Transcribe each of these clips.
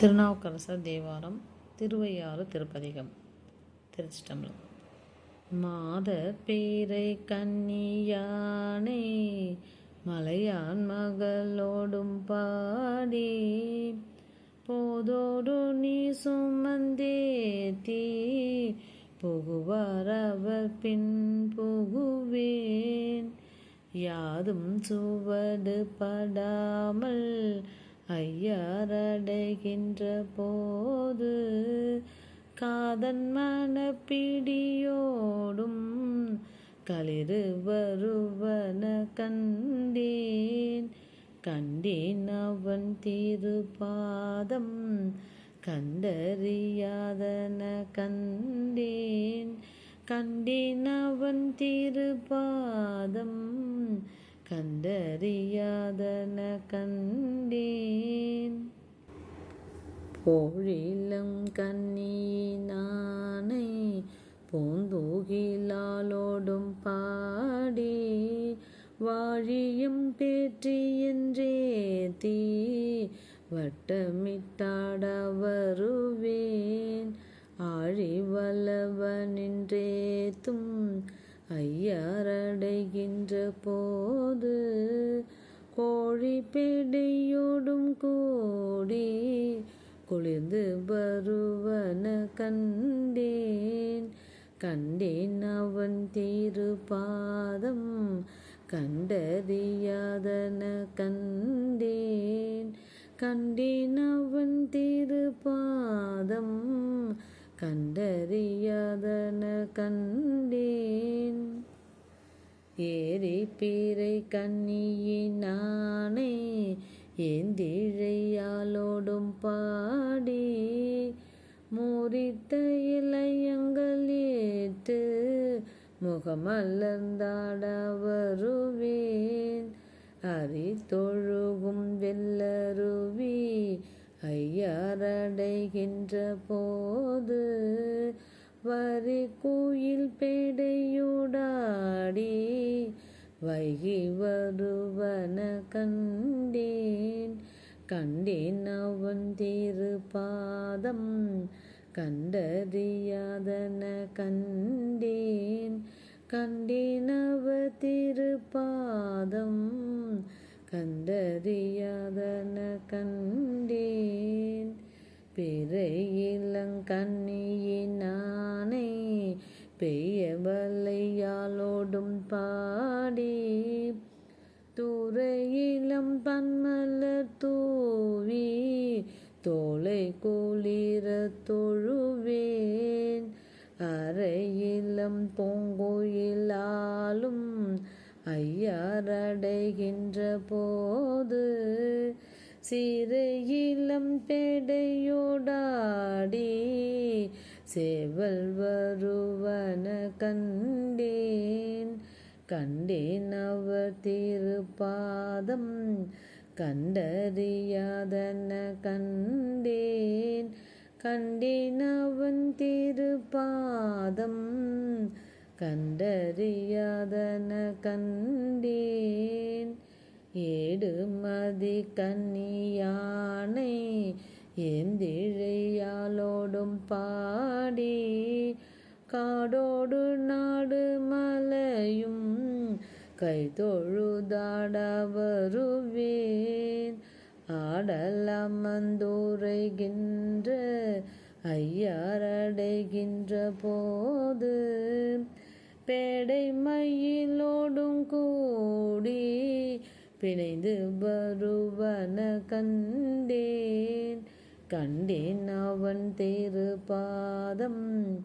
திருநாவுக்கரசர் தேவாரம் திருவையாறு திருப்பதிகம் திருச்சிட்டம்பலம் மாத பேரை கன்னியானே மலையான் மகளோடும் பாடி போதோடு நீ சுமந்தேத்தி புகுவார் அவர் பின் புகுவேன். யாதும் சுவடு படாமல் ஐயாரடைகின்ற போது காதன் மனப்பிடியோடும் களிறு வருவன கண்டேன். கண்டேன் அவன் திருப்பாதம் கண்டறியாதன கண்டேன். கண்டேன் அவன் திருப்பாதம் கண்டறியாதன கண்டேன். போழிலம் கண்ணினானை பூந்தூகிலாலோடும் பாடி. வாழியும் பேற்றி தீ வட்டமிட்டாட வருவேன். ஆழி வல்லவனின்றேத்தும் ஐயாரடைகின்ற போது கோழி பேடையோடும் கூடி குளிர்ந்து வருவன கண்டேன். கண்டேன் அவன் திருப்பாதம் கண்டறியாதன கண்டேன். கண்டேன் அவன் திருப்பாதம் கண்டறியாதன கண்டேன். ஏரி பீரை கண்ணியினானே ஏந்திழையாலோடும் பாடி. மூரித்த இளையங்கள் ஏற்று முகமலர்ந்தாட வருவேன். அரி தொழுகும் வெள்ளருவி ஐயாரடைகின்ற போது வரி கோயில் பேடையுடாடி வைகி வருவன கண்டேன். கண்டேன் அவன் திருப்பாதம் கண்டறியாதன கண்டேன். கண்டேன் அவ திருப்பாதம் கண்டறியாதன தோலை குளிர தொழுவேன். அறையிலம் பொங்குயிலாலும் ஐயாரடைகின்ற போது சிறையிலம் பேடையோடாடி சேவல் வருவன கண்டேன். கண்டேன் அவர் திருப்பாதம் கண்டறியாதன கண்டேன். கண்டேன் திருப்பாதம். கண்டறியாதன கண்டேன். ஏடுமதி கன்னியானை ஏந்திழையாலோடும் பாடி. காடோடு நாடு மலையும் கைதொழுதாட வருவேன் ஆடலமந்தூரைகின்ற ஐயாரடைகின்ற போது பேடை மயிலோடும் கூடி பிணைந்து வருவன கண்டேன். கண்டேன் அவன் திருப்பாதம்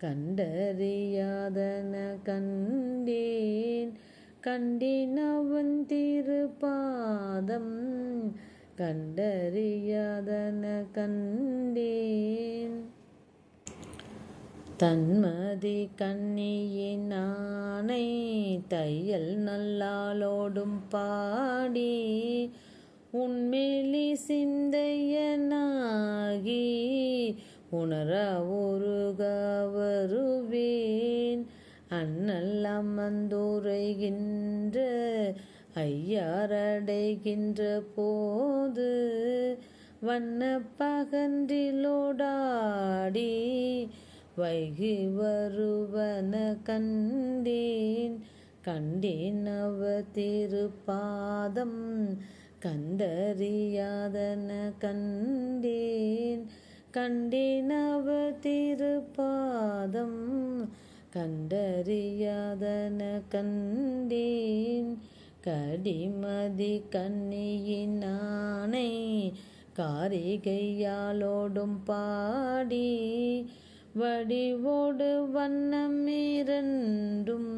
கண்டறியாதன கண்டேன். கண்டினவன் திருபாதம் கண்டறியாதன கண்டேன். தன்மதி கண்ணியினானை தையல் நல்லாலோடும் பாடி உண்மையிலி சிந்தையனாகி உணர உருக வருவே அண்ணல் அமர்ந்துரைகின்ற ஐயாரடைகின்ற போது வண்ண பகன்றிலோடாடி வைகி வருவன கண்டேன். கண்டேன் அவ திருப்பாதம் கண்டறியாதன கண்டேன். கண்டேன் அவ திருப்பாதம் கண்டறியாதன கண்டேன். கடிமதி கண்ணியினானை காரிகையாலோடும் பாடி. வடிவோடு வண்ணமிரண்டும்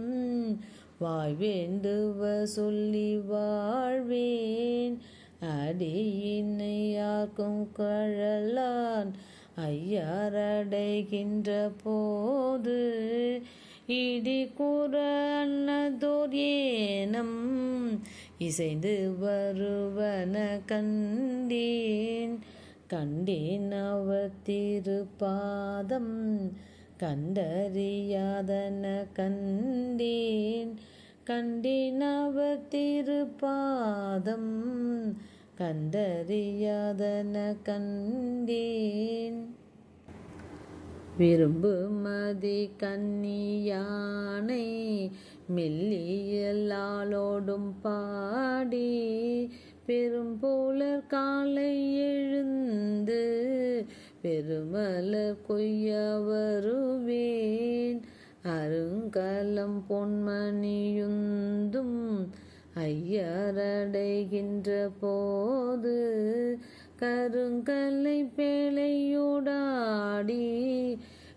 வாய்வேண்டுவ சொல்லி வாழ்வேன். அடியினை யாக்கும் கழலான் ஐயாரடைகின்ற போது இடி கூற ஏனம் இசைந்து வருவன கண்டேன். கண்டேன் அவ திருப்பாதம் கண்டறியாதன கண்டேன். கண்டேன் அவ திருப்பாதம் கண்டறியாதன கண்டேன். விரும்பு மதி கன்னியானை மெல்லியலாலோடும் பாடி பெரும்போலர் காலை எழுந்து பெருமலர் கொய்ய வருவேன். அருங்கலம் பொன்மணியுந்தும் ஐயரடைகின்ற போது கருங்கல்லை பேழையோடாடி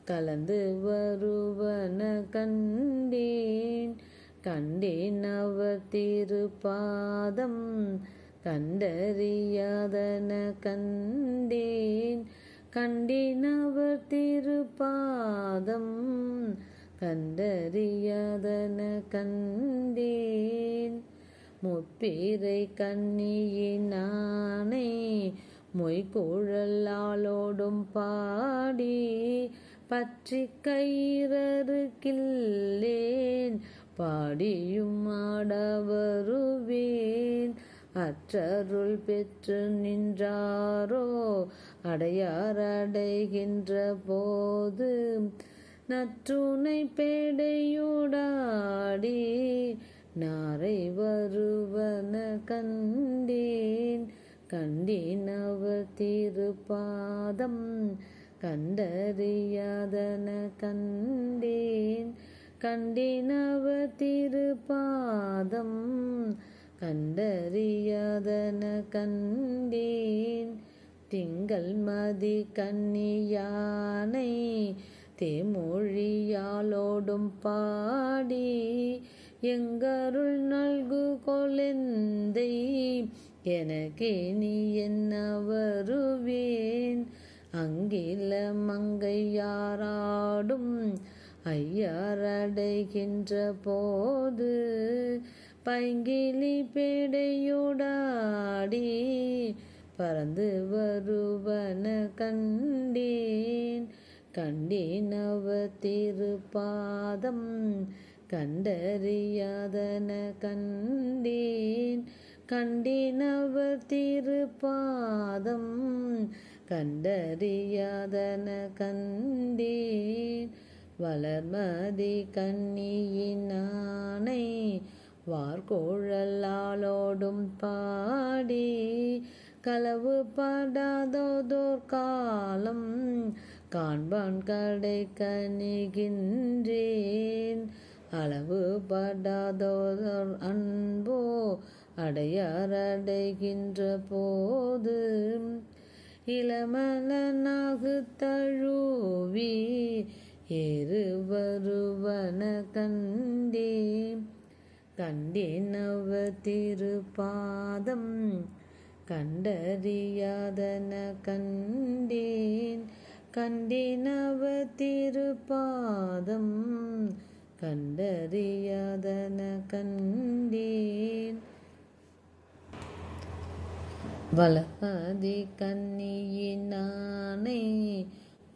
கலந்து வருவன கண்டேன். கண்டேன் அவர் திருப்பாதம் கண்டறியாதன கண்டேன். கண்டேன் அவர் திருப்பாதம் கண்டறியாதன கண்டேன். முப்பீரை கண்ணியினானே மொய்குழலாலோடும் பாடி பற்றி கயிறரு கில்லேன் பாடியும் ஆடவருவேன். அற்றருள் பெற்று நின்றாரோ அடையாரடைகின்ற போது நற்றுனை பேடையோடாடி கண்டேன். கண்டேன் அவர் திருப்பாதம். கண்டறியாதன கண்டேன். கண்டேன் அவர் திருப்பாதம். கண்டறியாதன கண்டேன். திங்கள் மதி கன்னியானை. தேமொழியாலோடும் பாடி. எங்கருள் நல்கு கொலெந்தை எனக்கே நீ என்ன வருவேன்? அங்கில மங்கையாராடும் ஐயாரடைகின்ற போது பைங்கிலி பேடையோடாடி பறந்து வருவன கண்டேன். கண்டேன் அவ திருப்பாதம் கண்டறியாதன கண்டேன். கண்டினவர் திருப்பாதம் கண்டறியாதன கண்டேன். வளர்மதி கண்ணியினானை வார்கோழலாலோடும் பாடி களவு படாதோதோர் காலம் காண்பான் கடை கணிகின்றேன் அளவு படாதோதோர் அன்போ அடையாரடைகின்ற போது இளமலனாகு தழுவி ஏறு வருவன கண்டே. கண்டேன் அவ திருப்பாதம் கண்டறியாதன கண்டேன். கண்டினவ அவ திருப்பாதம் கண்டறியாதன கண்டேன் வளமதி கண்ணியினானை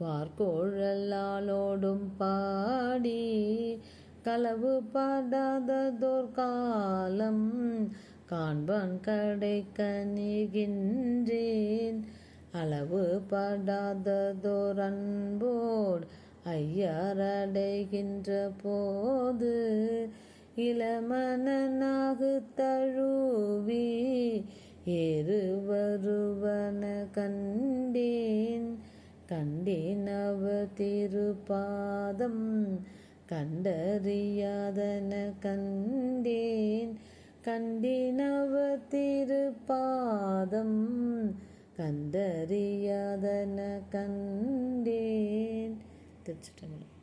வார்கோழலாலோடும் பாடி களவு படாததோர் காலம் காண்பான் கடை கணிகின்றேன் அளவு படாததோர் அன்போடு ஐயாரடைகின்ற போது இளமனாகு தழுவி ஏறுவருவன கண்டேன். கண்டேன் அவ திருப்பாதம் கண்டறியாதன கண்டேன். கண்டினவ திருப்பாதம் கண்டறியாதன கண்டேன். திருச்சிட்டம்பலம்